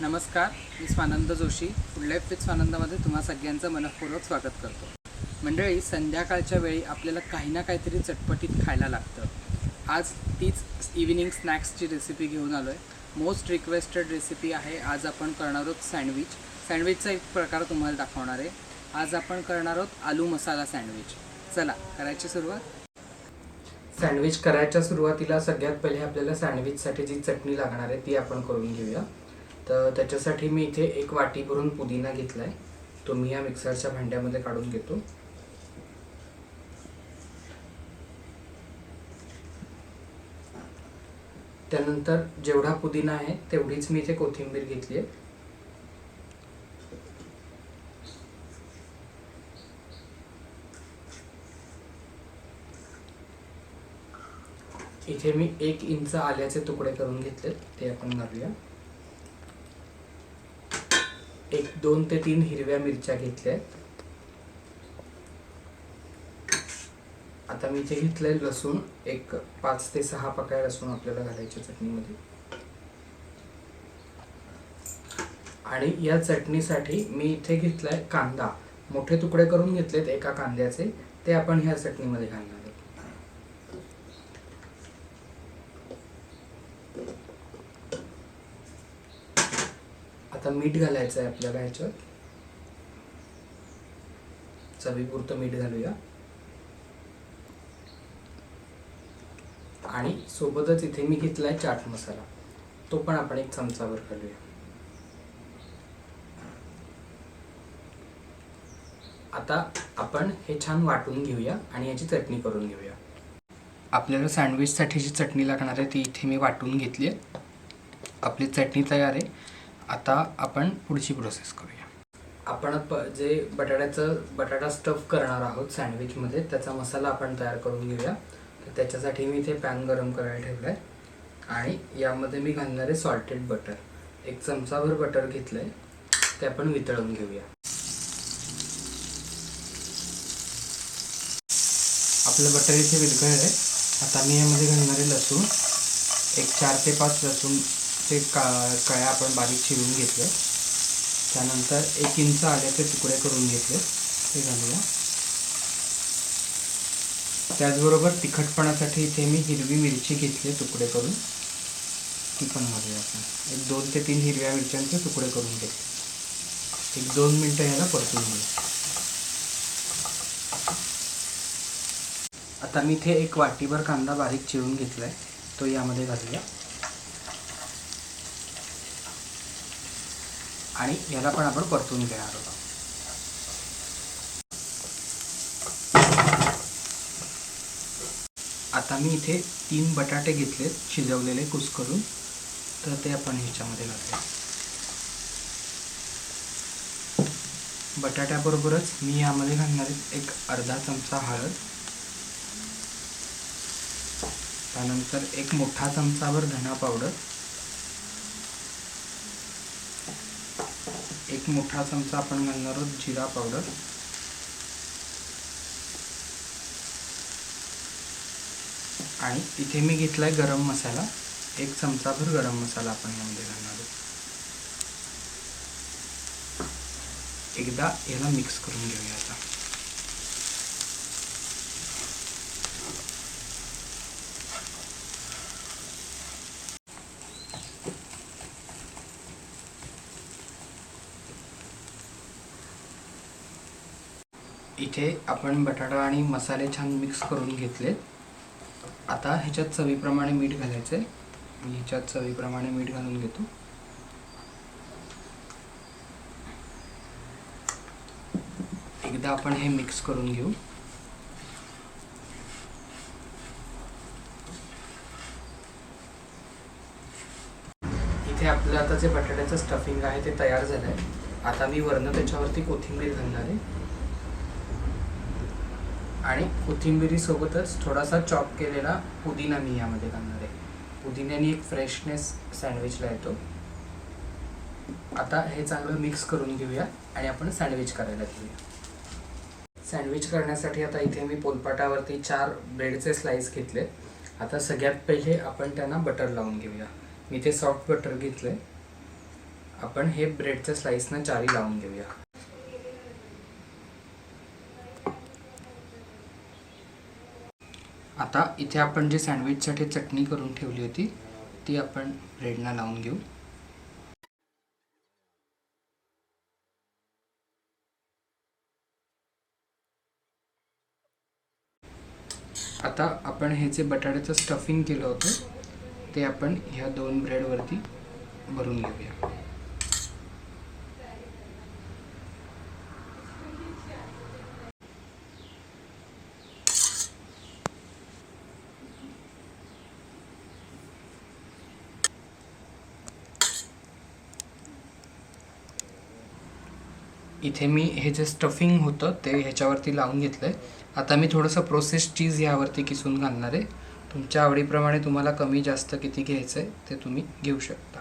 नमस्कार मी Swanand Joshi. Food life with स्वानंदामध्ये तुम्हा सगळ्यांचं मनपूर्वक स्वागत करतो. मंडळी संध्याकाळच्या वेळी आपल्याला काही ना काहीतरी चटपटीत खायला लागतं. आज तीच इव्हिनिंग स्नॅक्सची रेसिपी घेऊन आलो आहे मोस्ट रिक्वेस्टेड रेसिपी आहे आज आपण करणार आहोत सँडविच सँडविचचा एक प्रकार तुम्हाला दाखवणार आहे. आज आपण करणार आहोत आलू मसाला सँडविच चला करायची सुरुवात? सँडविच करायच्या सुरुवातीला सगळ्यात पहिले आपल्याला सँडविचसाठी जी चटणी लागणार आहे ती आपण करून घेऊया. तर त्याच्यासाठी मी इथे एक वाटी भरून पुदिना घेतला आहे तो मी या मिक्सरच्या भांड्यामध्ये काढून घेतो. त्यानंतर जेवढा पुदिना आहे तेवढीच मी इथे कोथिंबीर घेतली आहे. इथे मी एक इंच आल्याचे तुकडे करून घेतले ते आपण घालूया एक दोन ते तीन हिरव्या मिरच्या घेतल्या आहेत. आता मी इथे घेतलंय लसूण एक पाच ते सहा पकाय लसूण आपल्याला घालायच्या चटणीमध्ये. आणि या चटणीसाठी मी इथे घेतलाय कांदा. मोठे तुकडे करून घेतलेत एका कांद्याचे. ते आपण ह्या चटणीमध्ये घालणार आहोत आता मीठ घालायचं आहे आपल्याला ह्याच्यात चवीपुरतं मीठ घालूया. आणि सोबतच इथे मी घेतलाय चाट मसाला. तो पण आपण एक चमचावर घालूया. आता आपण हे छान वाटून घेऊया आणि याची चटणी करून घेऊया. आपल्याला सँडविचसाठी जी चटणी लागणार आहे ती इथे मी वाटून घेतली आहे. आपली चटणी तयार आहे. आता आपण पुढची प्रोसेस करूया. आपण प जे बटाट्याचं बटाटा स्टफ करणार आहोत सँडविचमध्ये त्याचा मसाला आपण तयार करून घेऊया. तर त्याच्यासाठी मी इथे पॅन गरम करायला ठेवलं आहे आणि यामध्ये मी घालणार आहे सॉल्टेड बटर एक चमचाभर बटर घेतलं आहे ते आपण वितळून घेऊया. आपलं बटर इथे विरघळलं आहे आता मी यामध्ये घालणारे लसूण. एक चार ते पाच लसूण ते का कळ्या आपण बारीक चिरून घेतले. त्यानंतर एक इंच आल्याचे तुकडे करून घेतले. ते घालूया. त्याचबरोबर तिखटपणासाठी इथे मी हिरवी मिरची घेतली तुकडे करून. ती पण घालूया आपण. एक दोन ते तीन हिरव्या मिरच्यांचे तुकडे करून घेतले. एक दोन मिनटं ह्याला परतून घेऊ. आता मी इथे एक वाटीभर कांदा बारीक चिरून आहे तो यामध्ये घालूया. आणि याला पण आपण परतून घेणार आहोत. आता मी इथे तीन बटाटे घेतलेत शिजवलेले कुसकरून. तर ते आपण ह्याच्यामध्ये घातले बटाट्याबरोबरच मी यामध्ये घालणार एक अर्धा चमचा हळद. त्यानंतर एक मोठा चमचाभर धना पावडर. एक मोठा चमचा आपण घालणार आहोत जिरा पावडर आणि इथे मी घेतलाय गरम मसाला. एक चमचाभर गरम मसाला आपण यामध्ये घालणार आहोत. एकदा याला मिक्स करून घेऊया आता. इथे आपण बटाटा आणि मसाले छान मिक्स करून घेतले आता ह्याच्यात चवीप्रमाणे मीठ घालायचं आहे मी ह्याच्यात चवीप्रमाणे मीठ घालून घेतो. एकदा आपण हे मिक्स करून घेऊ. इथे आपलं आता जे बटाट्याचं स्टफिंग आहे ते तयार झालं आहे आता मी वरनं त्याच्यावरती कोथिंबीर घालणार आहे. आणि कोथिंबिरीसोबतच थोडासा चॉप केलेला पुदिना मी यामध्ये घालणार आहे. पुदिन्याने एक फ्रेशनेस सँडविचला येतो. आता हे चांगलं मिक्स करून घेऊया आणि आपण सँडविच करायला घेऊया. सँडविच करण्यासाठी आता इथे मी पोलपाटावरती चार ब्रेडचे स्लाइस घेतले. आता सगळ्यात पहिले आपण त्यांना बटर लावून घेऊया. मी ते सॉफ्ट बटर घेतलं आपण हे ब्रेडच्या स्लाइसनं चारी लावून घेऊया. आता इथे आपण जे सँडविचसाठी चटणी करून ठेवली होती ती आपण ब्रेडना लावून घेऊ. आता आपण हे जे बटाट्याचं स्टफिंग केलं होतं ते आपण ह्या दोन ब्रेडवरती भरून घेऊया. इथे मी हे जे स्टफिंग होतं ते ह्याच्यावरती लावून घेतलं आहे आता मी थोडंसं प्रोसेस चीज ह्यावरती किसून घालणार आहे. तुमच्या आवडीप्रमाणे तुम्हाला कमी जास्त किती घ्यायचं आहे ते तुम्ही घेऊ शकता.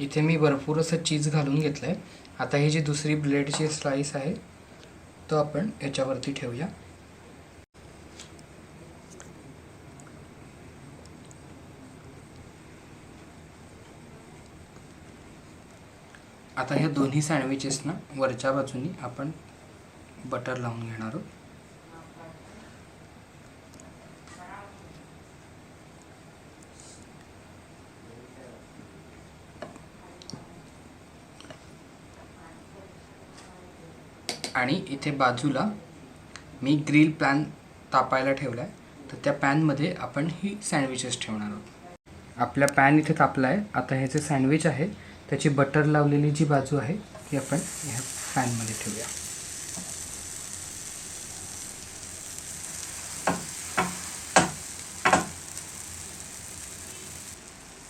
इथे मी भरपूर असं चीज घालून घेतलं आहे आता ही जी दुसरी ब्लेडची स्लाईस आहे तो आपण याच्यावरती ठेवूया. आता ह्या दोन्ही सँडविचेसना वरच्या बाजूनी आपण बटर लावून घेणार आहोत. आणि इथे बाजूला मी ग्रिल पॅन तापायला ठेवला आहे तर त्या पॅनमध्ये आपण ही सँडविचेस ठेवणार आहोत. आपला पॅन इथे तापला आहे आता हे जे सँडविच आहे त्याची बटर लावलेली जी बाजू आहे ती आपण ह्या पॅनमध्ये ठेवूया.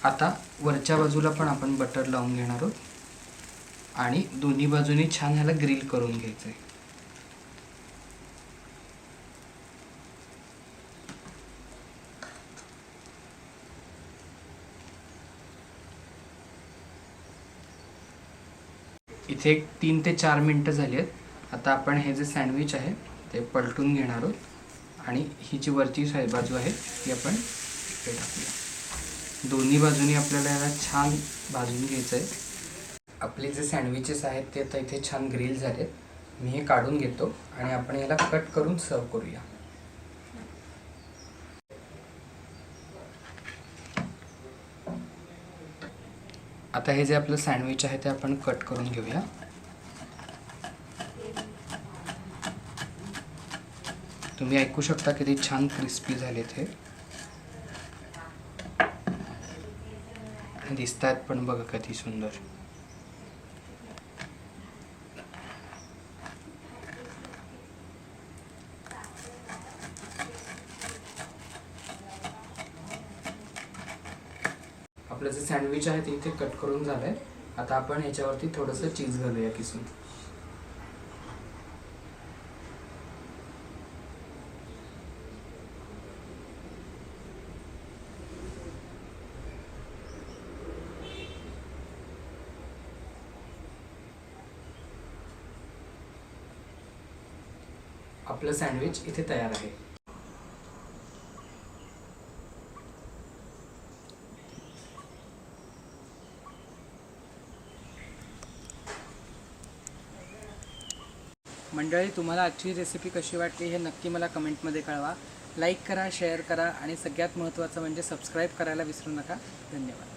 आता वरच्या बाजूला पण आपण बटर लावून घेणार आहोत. आणि दोन्ही बाजूनी छान ह्याला ग्रिल करून घ्यायचं आहे इथे एक तीन ते चार मिनटं झाली आहेत. आता आपण हे जे सँडविच आहे ते पलटून घेणार आहोत. आणि ही जी वरची बाजू आहे ती आपण इकडे टाकूया. दोन्ही बाजूनी आपल्याला याला छान भाजून घ्यायचं आहे आपले जे सँडविचेस आहेत ते आता इथे छान ग्रिल झालेत. मी हे काढून घेतो आणि आपण याला कट करून सर्व करूया. आता हे जे आपलं सँडविच आहे ते आपण कट करून घेऊया. तुम्ही ऐकू शकता किती छान क्रिस्पी झालेत हे. आणि दिसत आहेत पण बघा किती सुंदर. आपलं जे सँडविच आहे ते इथे कट करून झालं आहे आता आपण याच्यावरती थोडंसं चीज घालूया किसून. आपलं सँडविच इथे तयार आहे. मंडळी तुम्हाला आजची रेसिपी कशी वाटली हे नक्की मला कमेंटमध्ये कळवा. लाईक करा शेअर करा आणि सगळ्यात महत्त्वाचं म्हणजे सबस्क्राईब करायला विसरू नका. धन्यवाद.